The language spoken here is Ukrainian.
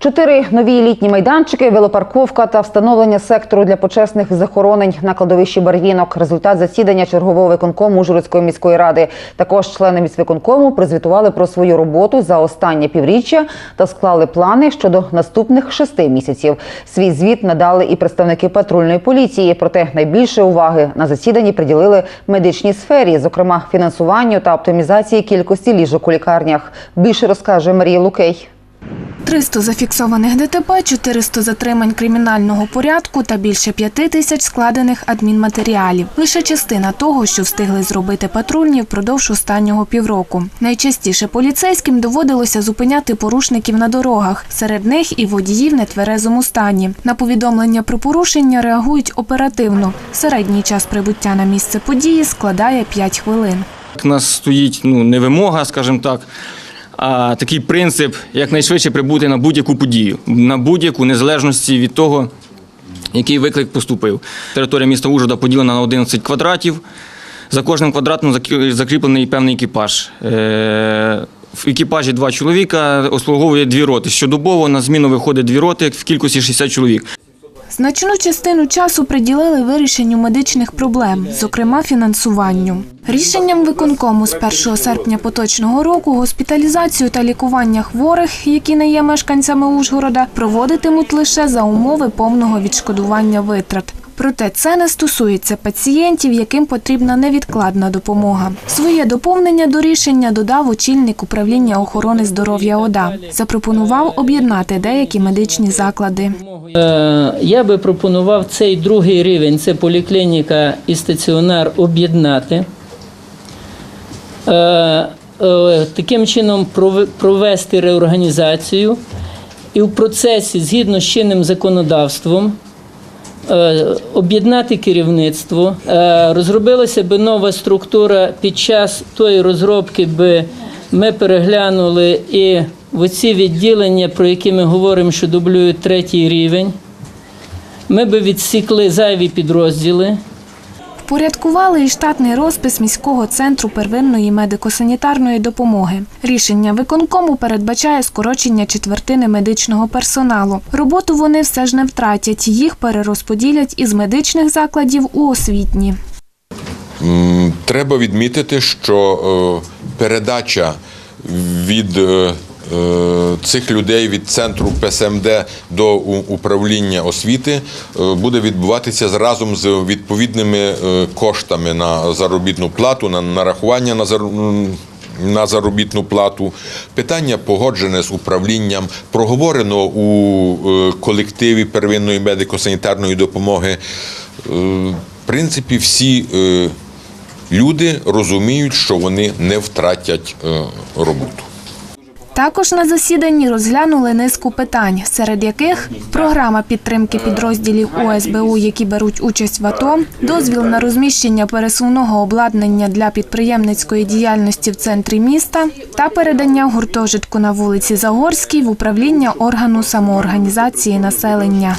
Чотири нові літні майданчики, велопарковка та встановлення сектору для почесних захоронень на кладовищі Барвінок. Результат засідання чергового виконкому Ужгородської міської ради. Також члени міськвиконкому призвітували про свою роботу за останнє півріччя та склали плани щодо наступних шести місяців. Свій звіт надали і представники патрульної поліції. Проте найбільше уваги на засіданні приділили медичній сфері, зокрема фінансуванню та оптимізації кількості ліжок у лікарнях. Більше розкаже Марія Лукей. 300 зафіксованих ДТП, 400 затримань кримінального порядку та більше 5 тисяч складених адмінматеріалів. Лише частина того, що встигли зробити патрульні впродовж останнього півроку. Найчастіше поліцейським доводилося зупиняти порушників на дорогах. Серед них і водіїв в нетверезому стані. На повідомлення про порушення реагують оперативно. Середній час прибуття на місце події складає 5 хвилин. У нас стоїть ну, не вимога, скажімо так, а такий принцип якнайшвидше прибути на будь-яку подію, на будь-яку незалежності від того, який виклик поступив. Територія міста Ужгорода поділена на 11 квадратів. За кожним квадратом закріплений певний екіпаж. Е, В екіпажі два чоловіка обслуговує дві роти. Щодобово на зміну виходить дві роти в кількості 60 чоловік. Значну частину часу приділили вирішенню медичних проблем, зокрема фінансуванню. Рішенням виконкому з 1 серпня поточного року госпіталізацію та лікування хворих, які не є мешканцями Ужгорода, проводитимуть лише за умови повного відшкодування витрат. Проте це не стосується пацієнтів, яким потрібна невідкладна допомога. Своє доповнення до рішення додав очільник управління охорони здоров'я ОДА. Запропонував об'єднати деякі медичні заклади. Е, Я би пропонував цей другий рівень, це поліклініка і стаціонар, об'єднати. Е, е, Таким чином прове- провести реорганізацію і в процесі, згідно з чинним законодавством, об'єднати керівництво. Е, Розробилася би нова структура. Під час тої розробки би ми переглянули і в оці відділення, про які ми говоримо, що дублюють третій рівень. Ми би відсікли зайві підрозділи. Впорядкували і штатний розпис міського центру первинної медико-санітарної допомоги. Рішення виконкому передбачає скорочення четвертини медичного персоналу. Роботу вони все ж не втратять, їх перерозподілять із медичних закладів у освітні. Треба відмітити, що е, передача від е, цих людей від центру ПСМД до управління освіти е, буде відбуватися разом з відповідними е, коштами на заробітну плату, на нарахування на зар- м, на заробітну плату. Питання погоджене з управлінням, проговорено у е, колективі первинної медико-санітарної допомоги. Е, В принципі, всі е, люди розуміють, що вони не втратять е, роботу. Також на засіданні розглянули низку питань, серед яких програма підтримки підрозділів ОСБУ, які беруть участь в АТО, дозвіл на розміщення пересувного обладнання для підприємницької діяльності в центрі міста та передання гуртожитку на вулиці Загорській в управління органу самоорганізації населення.